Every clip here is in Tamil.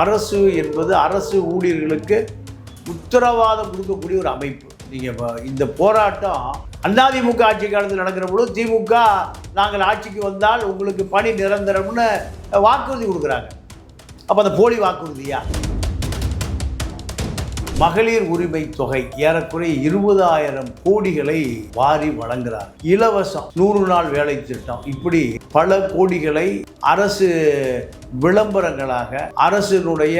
அரசு என்பது அரசு ஊழியர்களுக்கு உத்தரவாதம் கொடுக்கக்கூடிய ஒரு அமைப்பு. நீங்கள் இந்த போராட்டம் அதிமுக ஆட்சி காலத்தில் நடக்கிற பொழுது திமுக நாங்கள் ஆட்சிக்கு வந்தால் உங்களுக்கு பணி நிரந்தரம்னு வாக்குறுதி கொடுக்குறாங்க. அப்போ அந்த போலி வாக்குறுதியா? மகளிர் உரிமை தொகை ஏறக்குறைய இருபதாயிரம் கோடிகளை வாரி வழங்குகிறார் இலவசம் நூறு நாள் வேலை திட்டம். இப்படி பல கோடிகளை அரசு விளம்பரங்களாக அரசினுடைய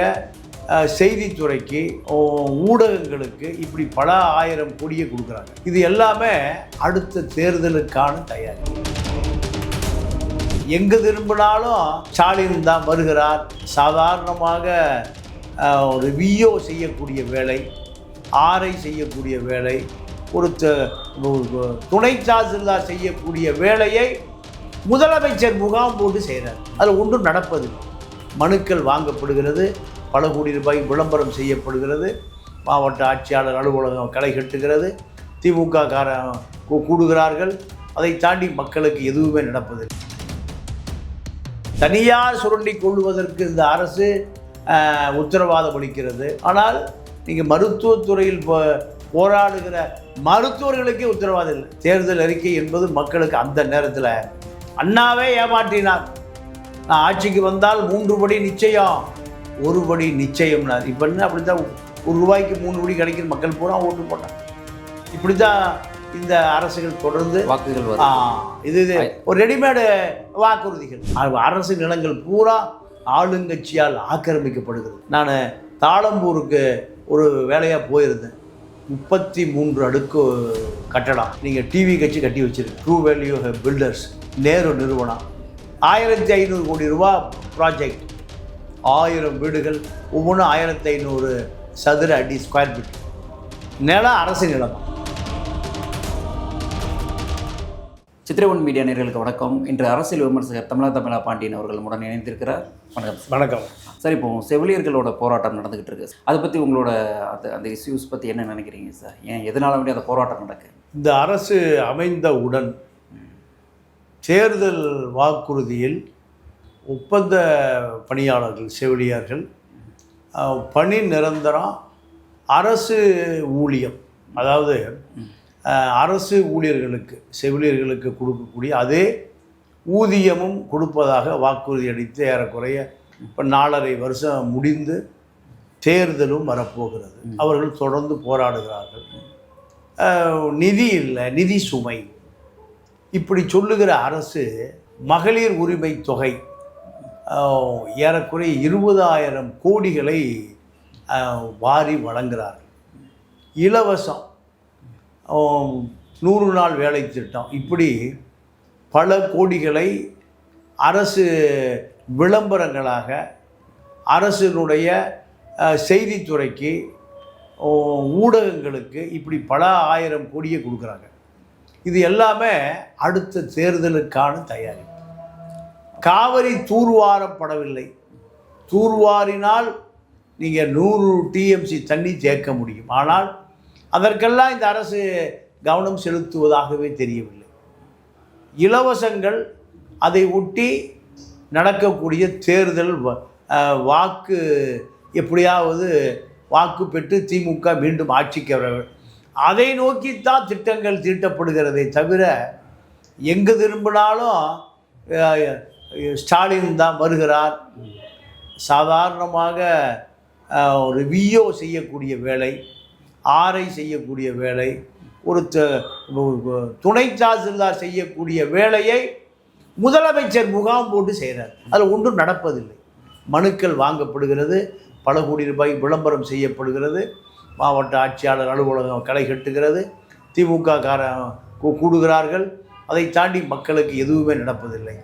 செய்தித்துறைக்கு ஊடகங்களுக்கு இப்படி பல ஆயிரம் கோடியை கொடுக்குறாங்க. இது எல்லாமே அடுத்த தேர்தலுக்கான தயாரி. எங்கு திரும்பினாலும் ஸ்டாலின் தான் வருகிறார். சாதாரணமாக ஒரு விஓ செய்யக்கூடிய வேலை ஆரை செய்யக்கூடிய வேலை ஒரு துணை தாசில்தார் செய்யக்கூடிய வேலையை முதலமைச்சர் முகாம் போட்டு செய்கிறார் அதில் ஒன்றும் நடப்பதில்லை மனுக்கள் வாங்கப்படுகிறது பல கோடி ரூபாய் விளம்பரம் செய்யப்படுகிறது மாவட்ட ஆட்சியாளர் அலுவலகம் களை கட்டுகிறது திமுக கார கூடுகிறார்கள். அதை தாண்டி மக்களுக்கு எதுவுமே நடப்பதில்லை. தனியார் சுரண்டி கொள்வதற்கு இந்த அரசு உத்தரவாதம் அளிக்கிறது. ஆனால் நீங்கள் மருத்துவத்துறையில் போ போராடுகிற மருத்துவர்களுக்கே உத்தரவாதம் இல்லை. தேர்தல் அறிக்கை என்பது மக்களுக்கு அந்த நேரத்தில் அண்ணாவே ஏமாற்றினார். நான் ஆட்சிக்கு வந்தால் மூன்று படி நிச்சயம். ஒரு படி நிச்சயம்னார். இப்போ என்ன அப்படி தான் ஒரு ரூபாய்க்கு மூணு படி கிடைக்கிற மக்கள் பூரா ஓட்டு போட்டாங்க. இப்படி தான் இந்த அரசுகள் தொடர்ந்து வாக்குகள் இது இது ஒரு ரெடிமேடு வாக்குறுதிகள். அரசு நிலங்கள் பூரா ஆளுங்கட்சியால் ஆக்கிரமிக்கப்படுகிறது. நான் தாளம்பூருக்கு ஒரு வேலையாக போயிருந்தேன். முப்பத்தி மூன்று அடுக்கு கட்டடம். நீங்கள் டிவி கட்சி கட்டி வச்சிருக்கு ட்ரூ வேல்யூ பில்டர்ஸ் நேரு நிறுவனம். ஆயிரத்தி ஐநூறு கோடி ரூபா ப்ராஜெக்ட் ஆயிரம் வீடுகள் ஒவ்வொன்றும் ஆயிரத்தி ஐநூறு சதுர அடி ஸ்கொயர் ஃபீட் நிலம் அரசு நிலம். சித்திரவன் மீடியா நேர்களுக்கு வணக்கம். இன்று அரசியல் விமர்சகர் தமிழா தமிழா பாண்டியன் அவர்கள் உடன் இணைந்திருக்கிறார். வணக்கம். வணக்கம். சார் இப்போ செவிலியர்களோட போராட்டம் நடந்துகிட்டு இருக்கு. அதை பற்றி உங்களோட அந்த அந்த இஷ்யூஸ் பற்றி என்ன நினைக்கிறீங்க சார்? ஏன் எதனால வேண்டிய அந்த போராட்டம் நடக்கு? இந்த அரசு அமைந்தவுடன் தேர்தல் வாக்குறுதியில் ஒப்பந்த பணியாளர்கள் செவிலியர்கள் பணி நிரந்தரம் அரசு ஊழியம் அதாவது அரசு ஊழியர்களுக்கு செவிலியர்களுக்கு கொடுக்கக்கூடிய அதே ஊதியமும் கொடுப்பதாக வாக்குறுதி அளித்து ஏறக்குறைய இப்போ நாலரை வருஷம் முடிந்து தேர்தலும் வரப்போகிறது. அவர்கள் தொடர்ந்து போராடுகிறார்கள். நிதி இல்லை நிதி சுமை. இப்படி சொல்லுகிற அரசு மகளிர் உரிமை தொகை ஏறக்குறைய இருபதாயிரம் கோடிகளை வாரி வழங்குகிறார்கள். இலவசம். நூறு நாள் வேலை திட்டம். இப்படி பல கோடிகளை அரசு விளம்பரங்களாக அரசினுடைய செய்தித்துறைக்கு ஊடகங்களுக்கு இப்படி பல ஆயிரம் கோடியை கொடுக்குறாங்க. இது எல்லாமே அடுத்த தேர்தலுக்கான தயாரிப்பு காவிரி தூர்வாரப்படவில்லை தூர்வாரினால் நீங்கள் நூறு டிஎம்சி தண்ணி சேர்க்க முடியும். ஆனால் அதற்கெல்லாம் இந்த அரசு கவனம் செலுத்துவதாகவே தெரியவில்லை. இலவசங்கள் அதை ஒட்டி நடக்கக்கூடிய தேர்தல் வ- வாக்கு எப்படியாவது வாக்கு பெற்று திமுக மீண்டும் ஆட்சிக்கு வர அதை நோக்கித்தான் திட்டங்கள் தீட்டப்படுகிறதே தவிர எங்கு திரும்பினாலும் ஸ்டாலின் தான் வருகிறார். சாதாரணமாக ஒரு விஓ செய்யக்கூடிய வேலை ஆரை செய்யக்கூடிய வேலை ஒரு துணை தாசில்தார் செய்யக்கூடிய வேலையை முதலமைச்சர் முகாம் போட்டு செய்கிறார் அதில் ஒன்றும் நடப்பதில்லை. மனுக்கள் வாங்கப்படுகிறது பல கோடி ரூபாய் விளம்பரம் செய்யப்படுகிறது மாவட்ட ஆட்சியாளர் அலுவலகம் களை கட்டுகிறது திமுக கார கூடுகிறார்கள். அதை தாண்டி மக்களுக்கு எதுவுமே நடப்பதில்லை.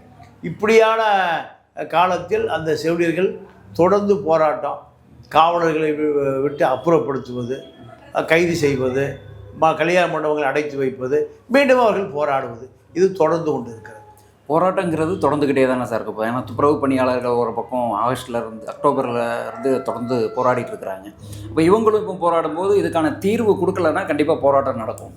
இப்படியான காலத்தில் அந்த செவிலியர்கள் தொடர்ந்து போராட்டம் காவலர்களை வி- விட்டு அப்புறப்படுத்துவது கைது செய்வது கல்யாண மண்டபங்களை அடைத்து வைப்பது மீண்டும் அவர்கள் போராடுவது. இது தொடர்ந்து கொண்டு இருக்கிறது போராட்டங்கிறது தொடர்ந்துக்கிட்டே தானே சார் இருக்கும் ஏன்னா துப்புரவு பணியாளர்கள் ஒரு பக்கம் ஆகஸ்ட்ல இருந்து அக்டோபர்ல இருந்து தொடர்ந்து போராடிட்டு இருக்கிறாங்க. இப்போ இவங்களும் இப்போ போராடும் போது இதுக்கான தீர்வு கொடுக்கலன்னா கண்டிப்பாக போராட்டம் நடக்கும்.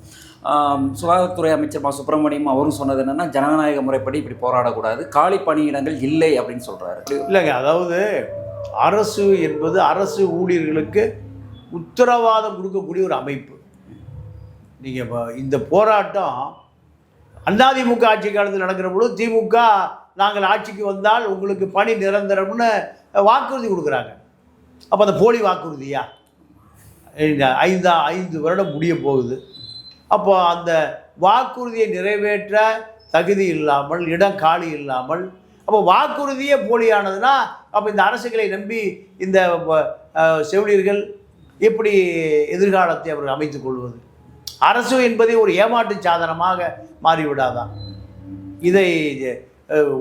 சுகாதாரத்துறை அமைச்சர் மா சுப்பிரமணியம் அவரும் சொன்னது என்னன்னா ஜனநாயக முறைப்படி இப்படி போராடக்கூடாது. காலி பணியிடங்கள் இல்லை அப்படின்னு சொல்றாரு. இல்லைங்க அதாவது அரசு என்பது அரசு ஊழியர்களுக்கு உத்தரவாதம் கொடுக்கக்கூடிய ஒரு அமைப்பு. நீங்கள் இந்த போராட்டம் அதிமுக ஆட்சி காலத்தில் நடக்கிற பொழுது திமுக நாங்கள் ஆட்சிக்கு வந்தால் உங்களுக்கு பணி நிரந்தரம்னு வாக்குறுதி கொடுக்குறாங்க. அப்போ அந்த போலி வாக்குறுதியா? ஐந்தா ஐந்து வருடம் முடிய போகுது. அப்போ அந்த வாக்குறுதியை நிறைவேற்ற தகுதி இல்லாமல் இடம் காலி இல்லாமல் அப்போ வாக்குறுதியே போலியானதுன்னா அப்போ இந்த அரசுகளை நம்பி இந்த செவிலியர்கள் எப்படி எதிர்காலத்தை அவர்கள் அமைத்துக் கொள்வது? அரசு என்பதை ஒரு ஏமாற்று சாதனமாக மாறிவிடாதான் இதை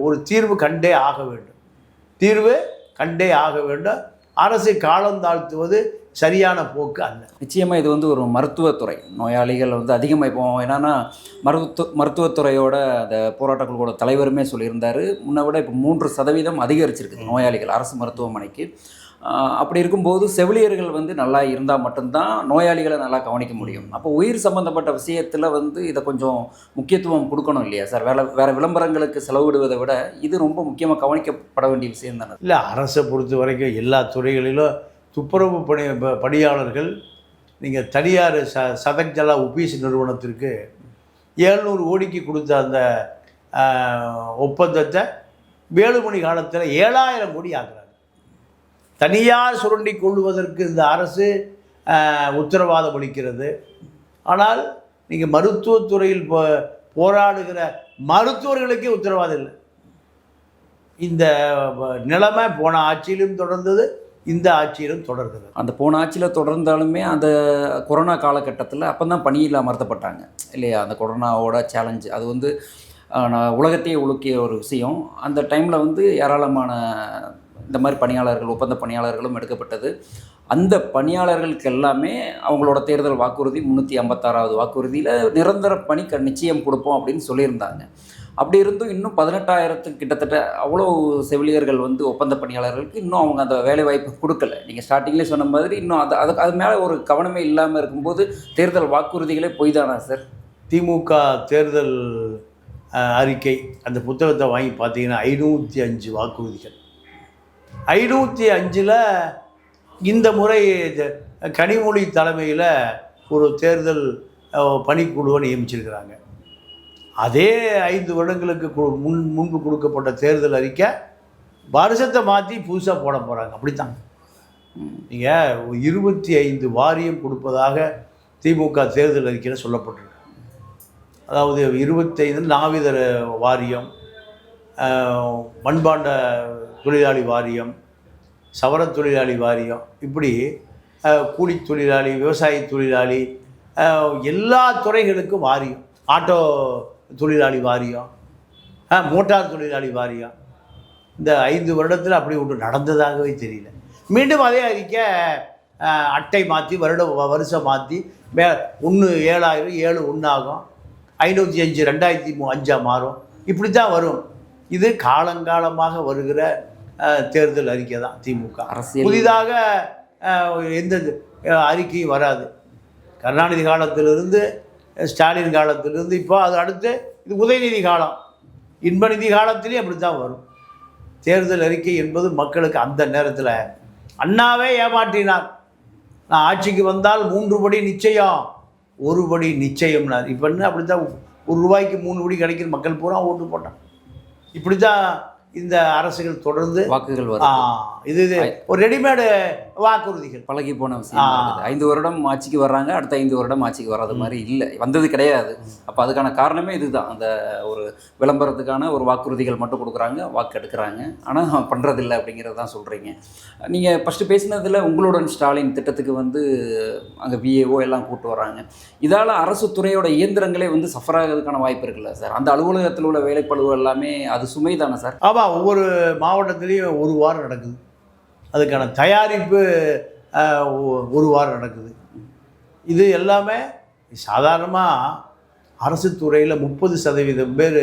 ஒரு தீர்வு கண்டே ஆக வேண்டும். தீர்வு கண்டே ஆக வேண்டும். அரசை காலம் தாழ்த்துவது சரியான போக்கு அல்ல. நிச்சயமாக இது வந்து ஒரு மருத்துவத்துறை. நோயாளிகள் வந்து அதிகமாக இப்போ என்னன்னா மருத்துவ மருத்துவத்துறையோட அந்த போராட்டங்களோட தலைவருமே சொல்லியிருந்தாரு. முன்ன விட இப்போ மூன்று சதவீதம் அதிகரிச்சிருக்கு நோயாளிகள் அரசு மருத்துவமனைக்கு. அப்படி இருக்கும்போது செவிலியர்கள் வந்து நல்லா இருந்தால் மட்டும்தான் நோயாளிகளை நல்லா கவனிக்க முடியும். அப்போ உயிர் சம்மந்தப்பட்ட விஷயத்தில் வந்து இதை கொஞ்சம் முக்கியத்துவம் கொடுக்கணும் இல்லையா சார்? வேலை வேறு விளம்பரங்களுக்கு செலவிடுவதை விட இது ரொம்ப முக்கியமாக கவனிக்கப்பட வேண்டிய விஷயம் தானே? இல்லை அரசை பொறுத்த வரைக்கும் எல்லா துறைகளிலும் துப்புரவு பணி ப- பணியாளர்கள் நீங்கள் தனியார் ச சதஞ்சலா உபீஸ் நிறுவனத்திற்கு ஏழ்நூறு கோடிக்கு கொடுத்த அந்த ஒப்பந்தத்தை வேலுமணி காலத்தில் ஏழாயிரம் கோடி ஆக்குறாங்க. தனியார் சுரண்டி கொள்வதற்கு இந்த அரசு உத்தரவாதம் அளிக்கிறது. ஆனால் நீங்கள் மருத்துவத்துறையில் போ போராடுகிற மருத்துவர்களுக்கே உத்தரவாதம் இல்லை. இந்த வ- நிலைமை போன ஆட்சியிலும் தொடர்ந்தது இந்த ஆட்சியிலும் தொடர்கிறது. அந்த போன ஆட்சியில் தொடர்ந்தாலுமே அந்த கொரோனா காலகட்டத்தில் அப்போ தான் பணியில் அமர்த்தப்பட்டாங்க. இல்லையா? அந்த கொரோனாவோட சேலஞ்சு அது வந்து நான் உலகத்தையே உழுக்கிய ஒரு விஷயம். அந்த டைமில் வந்து ஏராளமான இந்த மாதிரி பணியாளர்கள் ஒப்பந்த பணியாளர்களும் எடுக்கப்பட்டது. அந்த பணியாளர்களுக்கு எல்லாமே அவங்களோட தேர்தல் வாக்குறுதி முந்நூற்றி ஐம்பத்தாறாவது வாக்குறுதியில் நிரந்தர பணி க நிச்சயம் கொடுப்போம் அப்படின்னு சொல்லியிருந்தாங்க. அப்படி இருந்தும் இன்னும் பதினெட்டாயிரத்துக்கு கிட்டத்தட்ட அவ்வளோ செவிலியர்கள் வந்து ஒப்பந்த பணியாளர்களுக்கு இன்னும் அவங்க அந்த வேலை வாய்ப்பு கொடுக்கல. நீங்கள் ஸ்டார்டிங்லேயே சொன்ன மாதிரி இன்னும் அது அது அது மேலே ஒரு கவனமே இல்லாமல் இருக்கும்போது தேர்தல் வாக்குறுதிகளே பொய் தானா சார்? திமுக தேர்தல் அறிக்கை அந்த புத்தகத்தை வாங்கி பார்த்தீங்கன்னா ஐநூற்றி அஞ்சு வாக்குறுதிகள். ஐநூற்றி அஞ்சில் இந்த முறை கனிமொழி தலைமையில் ஒரு தேர்தல் பணிக்குழுவை நியமிச்சிருக்கிறாங்க. அதே ஐந்து வருடங்களுக்கு கு- முன் முன்பு கொடுக்கப்பட்ட தேர்தல் அறிக்கை வருஷத்தை மாற்றி புதுசாக போட போகிறாங்க அப்படித்தான். நீங்கள் இருபத்தி ஐந்து வாரியம் கொடுப்பதாக திமுக தேர்தல் அறிக்கையில் சொல்லப்பட்டிருக்கு. அதாவது இருபத்தைந்து நாவிதர் வாரியம் மண்பாண்ட தொழிலாளி வாரியம் சவர தொழிலாளி வாரியம் இப்படி கூலி தொழிலாளி விவசாய தொழிலாளி எல்லா துறைகளுக்கும் வாரியம். ஆட்டோ தொழிலாளி வாரியம் மோட்டார் தொழிலாளி வாரியம். இந்த ஐந்து வருடத்தில் அப்படி ஒன்று நடந்ததாகவே தெரியல. மீண்டும் அதே அறிக்கை அட்டை மாற்றி வருட வருஷம் மாற்றி மே ஒன்று ஏழாயிரம் ஏழு ஒன்று ஆகும். ஐநூற்றி அஞ்சு ரெண்டாயிரத்தி மூ அஞ்சாக மாறும். இப்படி தான் வரும். இது காலங்காலமாக வருகிற தேர்தல் அறிக்கை தான் திமுக. அரசியல். புதிதாக எந்த அறிக்கையும் வராது. கருணாநிதி காலத்திலிருந்து ஸ்டாலின் காலத்திலிருந்து இப்போ அது அடுத்து இது உதயநிதி காலம். இன்பநிதி காலத்திலேயும் அப்படி தான் வரும். தேர்தல் அறிக்கை என்பது மக்களுக்கு அந்த நேரத்தில் அண்ணாவே ஏமாற்றினார். நான் ஆட்சிக்கு வந்தால் மூன்று படி நிச்சயம் ஒரு படி நிச்சயம்னார். இப்போ என்ன அப்படி தான் ஒரு ரூபாய்க்கு மூணு படி கிடைக்கிற மக்கள் பூரா ஓட்டு போட்டான் இப்படி தான் இந்த அரசுகள் தொடர்ந்து வாக்குகள் வரும் இது ஒரு ரெடிமேடு வாக்குறுதிகள். பழகி போன விஷயம். ஐந்து வருடம் ஆட்சிக்கு வர்றாங்க அடுத்த ஐந்து வருடம் ஆட்சிக்கு வராத மாதிரி இல்லை. வந்தது கிடையாது. அப்போ அதுக்கான காரணமே இதுதான். அந்த ஒரு விளம்பரத்துக்கான ஒரு வாக்குறுதிகள் மட்டும் கொடுக்குறாங்க வாக்கு எடுக்கிறாங்க. ஆனால் பண்ணுறதில்ல அப்படிங்கிறது தான் சொல்கிறீங்க நீங்கள் ஃபஸ்ட்டு பேசினதில் உங்களுடன் ஸ்டாலின் திட்டத்துக்கு வந்து அங்கே விஏஓ எல்லாம் கூட்டு வராங்க இதால் அரசு துறையோட இயந்திரங்களே வந்து சஃபர் ஆகிறதுக்கான வாய்ப்பு இருக்குல்ல சார்? அந்த அலுவலகத்தில் உள்ள வேலைப்பழுவு எல்லாமே அது சுமை தானே சார்? ஆமாம் ஒவ்வொரு மாவட்டத்துலேயும் ஒரு வாரம் நடக்குது. அதுக்கான தயாரிப்பு ஒரு வாரம் நடக்குது. இது எல்லாமே சாதாரணமாக அரசு துறையில் முப்பது சதவீதம் பேர்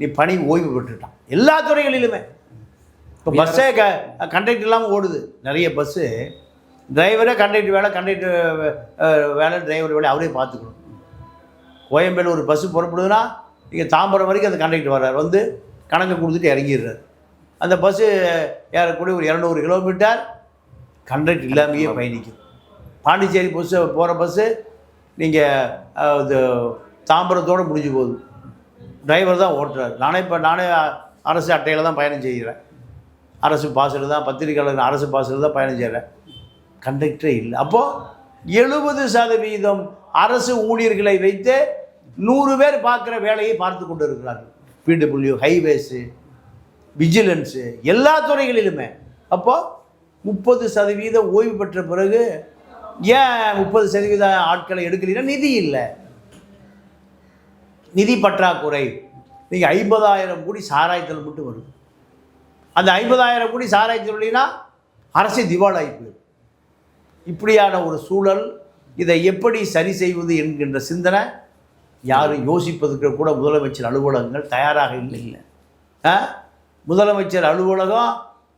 நீ பணி ஓய்வு பெற்றுட்டான். எல்லா துறைகளிலுமே. இப்போ பஸ்ஸே க கண்டக்டர் இல்லாமல் ஓடுது. நிறைய பஸ்ஸு. டிரைவரே கண்டக்டர் வேலை கண்டக்டர் வேலை டிரைவர் வேலை அவரே பார்த்துக்கணும். கோயம்பேடு ஒரு பஸ்ஸு புறப்படுதுன்னா இங்கே தாம்பரம் வரைக்கும் அந்த கண்டக்டர் வர்றார். வந்து கணக்கு கொடுத்துட்டு இறங்கிடுறாரு. அந்த பஸ்ஸு ஏறக்கூடிய ஒரு இரநூறு கிலோமீட்டர் கண்டக்ட் இல்லாமையே பயணிக்கும். பாண்டிச்சேரி பஸ்ஸு போகிற பஸ்ஸு நீங்கள் இது தாம்பரத்தோடு முடிஞ்சு போகுது. டிரைவர் தான் ஓட்டுறாரு. நானே இப்போ நானே அரசு அட்டையில் தான் பயணம் செய்கிறேன் அரசு பாஸில் தான் பத்திரிக்கையாளர் அரசு பாஸில் தான் பயணம் செய்கிறேன் கண்டக்டரே இல்லை. அப்போது எழுபது சதவீதம் அரசு ஊழியர்களை வைத்து நூறு பேர் பார்க்குற வேலையை பார்த்து கொண்டு இருக்கிறார்கள் பிடபிள்யூ ஹைவேஸு விஜிலன்ஸு எல்லா துறைகளிலுமே. அப்போது முப்பது சதவீதம் ஓய்வு பெற்ற பிறகு ஏன் முப்பது சதவீத ஆட்களை எடுக்கலைன்னா நிதி இல்லை. நிதி பற்றாக்குறை. நீங்கள் ஐம்பதாயிரம் கோடி சாராயத்தில் மட்டும் வரும் அந்த ஐம்பதாயிரம் கோடி சாராயத்தில் இல்லைன்னா அரசு திவாலாகி போயிடும். இப்படியான ஒரு சூழல் இதை எப்படி சரி செய்வது என்கின்ற சிந்தனை யாரும் யோசிப்பதற்கு கூட முதலமைச்சர் அலுவலகங்கள் தயாராக இல்லை இல்லை. ஆ? முதலமைச்சர் அலுவலகம்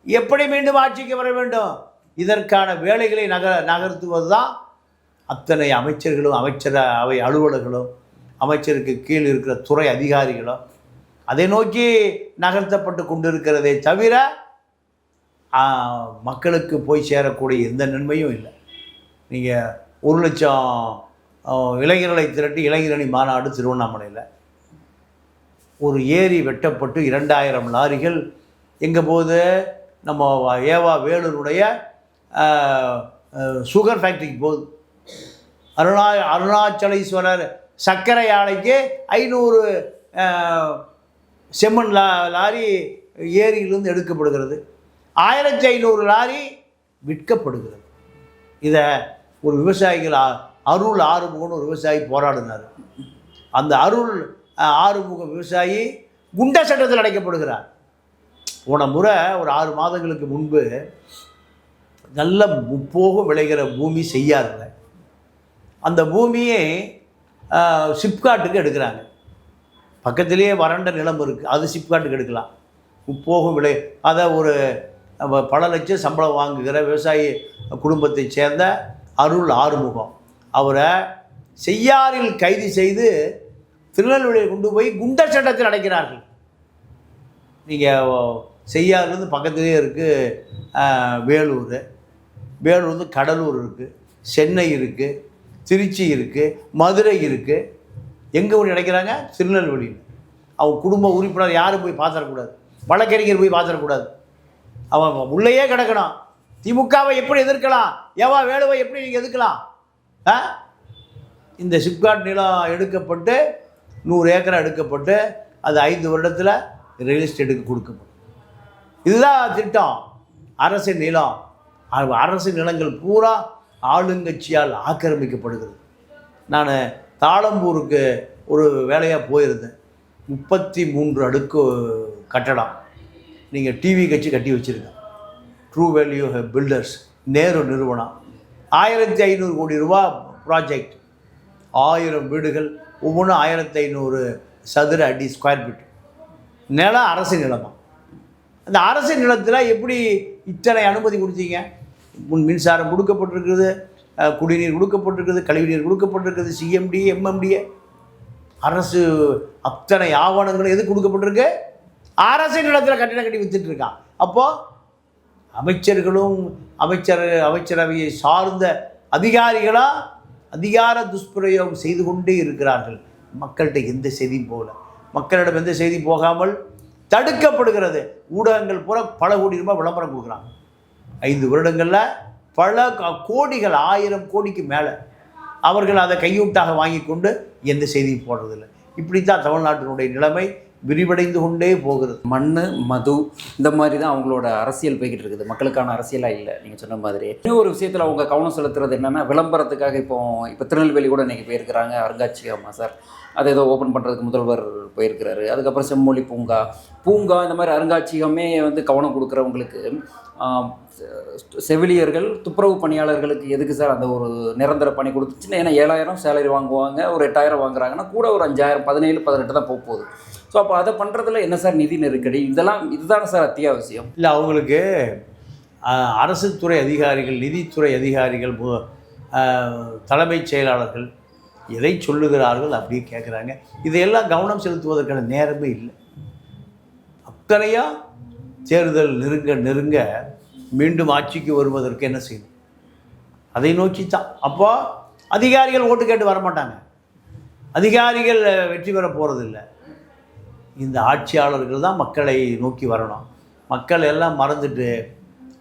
எப்படி மீண்டும் ஆட்சிக்கு வர வேண்டும்? இதற்கான வேலைகளை நக நகர்த்துவது தான் அத்தனை அமைச்சர்களும் அமைச்சர் அவை அலுவலர்களும் அமைச்சருக்கு கீழ் இருக்கிற துறை அதிகாரிகளும் அதை நோக்கி நகர்த்தப்பட்டு கொண்டிருக்கிறதே தவிர மக்களுக்கு போய் சேரக்கூடிய எந்த நன்மையும் இல்லை. நீங்கள் ஒரு லட்சம் இளைஞர்களை திரட்டி இளைஞரணி மாநாடு திருவண்ணாமலையில் ஒரு ஏரி வெட்டப்பட்டு இரண்டாயிரம் லாரிகள். எங்கே போது நம்ம ஏவா வேலூருடைய சுகர் ஃபேக்ட்ரிக்கு போகுது. அருணா அருணாச்சலேஸ்வரர் சர்க்கரை ஆலைக்கு ஐநூறு செம்மண் லா லாரி ஏரியிலிருந்து எடுக்கப்படுகிறது. ஆயிரத்தி ஐநூறு லாரி விற்கப்படுகிறது. இதை ஒரு விவசாயிகள் அருள் ஆறுமுகன்னு ஒரு விவசாயி போராடினார். அந்த அருள் ஆறுமுக விவசாயி குண்ட சட்டத்தில் அடைக்கப்படுகிறார். போன முறை ஒரு ஆறு மாதங்களுக்கு முன்பு நல்ல முப்போகம் விளைகிற பூமி செய்யாருங்க அந்த பூமியை சிப்காட்டுக்கு எடுக்கிறாங்க. பக்கத்திலேயே வறண்ட நிலம் இருக்குது அது சிப்காட்டுக்கு எடுக்கலாம். முப்போகம் விளை அதை ஒரு பல லட்சம் சம்பளம் வாங்குகிற விவசாயி குடும்பத்தை சேர்ந்த அருள் ஆறுமுகம். அவரை செய்யாறில் கைது செய்து திருநெல்வேலியை கொண்டு போய் குண்டர் சட்டத்தில் அடைக்கிறார்கள். நீங்கள் செய்யாதுலேருந்து பக்கத்துலேயே இருக்குது வேலூர். வேலூர் கடலூர் இருக்குது சென்னை இருக்குது திருச்சி இருக்குது மதுரை இருக்குது எங்கே ஒன்று அடைக்கிறாங்க? திருநெல்வேலியில். அவங்க குடும்ப உறுப்பினர் யாரும் போய் பார்த்துடக்கூடாது வழக்கறிஞர் போய் பார்த்துடக்கூடாது அவன் உள்ளேயே கிடக்கணும். திமுகவை எப்படி எதிர்க்கலாம்? ஏவா வேலுவை எப்படி நீங்கள் எதிர்க்கலாம்? ஆ? இந்த சிப்காட் நிலம் எடுக்கப்பட்டு நூறு ஏக்கர் எடுக்கப்பட்டு அது ஐந்து வருடத்தில் ரியல் எஸ்டேட்டுக்கு கொடுக்கப்படும். இதுதான் திட்டம். அரசு நிலம். அரசு நிலங்கள் பூரா ஆளுங்கட்சியால் ஆக்கிரமிக்கப்படுகிறது. நான் தாளம்பூருக்கு ஒரு வேலையாக போயிருந்தேன். முப்பத்தி மூன்று அடுக்கு கட்டடம். நீங்கள் டிவி கட்சி கட்டி வச்சுருக்கேன். ட்ரூ வேல்யூ பில்டர்ஸ் நேரு நிறுவனம். ஆயிரத்தி ஐநூறு கோடி ரூபா ப்ராஜெக்ட் ஆயிரம் வீடுகள் ஒவ்வொன்றும் ஆயிரத்தி ஐநூறு சதுர அடி ஸ்கொயர் ஃபீட் நிலம் அரசு நிலமா? அந்த அரசு நிலத்தில் எப்படி இத்தனை அனுமதி கொடுத்தீங்க? முன் மின்சாரம் கொடுக்கப்பட்டிருக்குது குடிநீர் கொடுக்கப்பட்டிருக்குது கழிவுநீர் கொடுக்கப்பட்டிருக்குது சிஎம்டி எம்எம்டிஏ அரசு அத்தனை ஆவணங்களும் எது கொடுக்கப்பட்டிருக்கு? அரசு நிலத்தில் கட்டிடம் கட்டி வித்துட்டு அப்போது அமைச்சர்களும் அமைச்சர் அமைச்சரவையை சார்ந்த அதிகாரிகளாக அதிகார துஷ்பிரயோகம் செய்து கொண்டே இருக்கிறார்கள். மக்கள்கிட்ட எந்த செய்தியும் போகல. மக்களிடம் எந்த செய்தி போகாமல் தடுக்கப்படுகிறது. ஊடகங்கள் பூரா பல கோடி ரூபாய் விளம்பரம் கொடுக்குறாங்க. ஐந்து வருடங்களில் பல க- கோடிகள் ஆயிரம் கோடிக்கு மேலே அவர்கள் அதை கையூட்டாக வாங்கி கொண்டு எந்த செய்தியும் போடுறதில்லை. இப்படித்தான் தமிழ்நாட்டினுடைய நிலைமை. விரிவடைந்து கொண்டே போகிறது. மண் மது இந்த மாதிரி தான் அவங்களோட அரசியல் போய்கிட்டு இருக்குது. மக்களுக்கான அரசியலாக இல்லை நீங்கள் சொன்ன மாதிரி. இன்னும் ஒரு விஷயத்தில் அவங்க கவனம் செலுத்துறது என்னென்னா விளம்பரத்துக்காக இப்போ இப்போ திருநெல்வேலி கூட இன்றைக்கி போயிருக்கிறாங்க அருங்காட்சியகமாக சார். அதை ஏதோ ஓப்பன் பண்ணுறதுக்கு முதல்வர் போயிருக்கிறாரு. அதுக்கப்புறம் செம்மொழி பூங்கா. பூங்கா இந்த மாதிரி அருங்காட்சியகமே வந்து கவனம் கொடுக்குறவங்களுக்கு செவிலியர்கள் துப்புரவு பணியாளர்களுக்கு எதுக்கு சார் அந்த ஒரு நிரந்தர பணி கொடுத்துச்சுன்னா ஏன்னா ஏழாயிரம் சேலரி வாங்குவாங்க ஒரு எட்டாயிரம் வாங்குறாங்கன்னா கூட ஒரு அஞ்சாயிரம் பதினேழு பதினெட்டு தான் போக போகுது. ஸோ அப்போ அதை பண்ணுறதுல என்ன சார் நிதி நெருக்கடி? இதெல்லாம் இதுதானே சார் அத்தியாவசியம்? இல்லை அவங்களுக்கு அரசு துறை அதிகாரிகள் நிதித்துறை அதிகாரிகள் மு- தலைமைச் செயலாளர்கள் எதை சொல்லுகிறார்கள் அப்படியே கேட்குறாங்க இதையெல்லாம் கவனம் செலுத்துவதற்கான நேரமே இல்லை. அக்கறையாக தேர்தல் நெருங்க நெருங்க மீண்டும் ஆட்சிக்கு வருவதற்கு என்ன செய்யணும் அதை நோக்கி தான் அப்போ அதிகாரிகள் ஓட்டு கேட்டு வர மாட்டாங்க அதிகாரிகள் வெற்றி பெற போகிறதில்ல இந்த ஆட்சியாளர்கள் தான் மக்களை நோக்கி வரணும். மக்கள் எல்லாம் மறந்துட்டு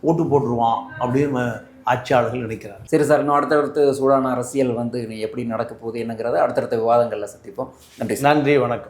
ஓட்டு போட்டுருவான் அப்படின்னு ஆட்சியாளர்கள் நினைக்கிறாங்க. சரி சார் இன்னும் அடுத்தடுத்து சூடான அரசியல் வந்து இனி எப்படி நடக்க போகுது என்னங்கிறத அடுத்தடுத்த விவாதங்களில் சந்திப்போம். நன்றி சார். நன்றி வணக்கம்.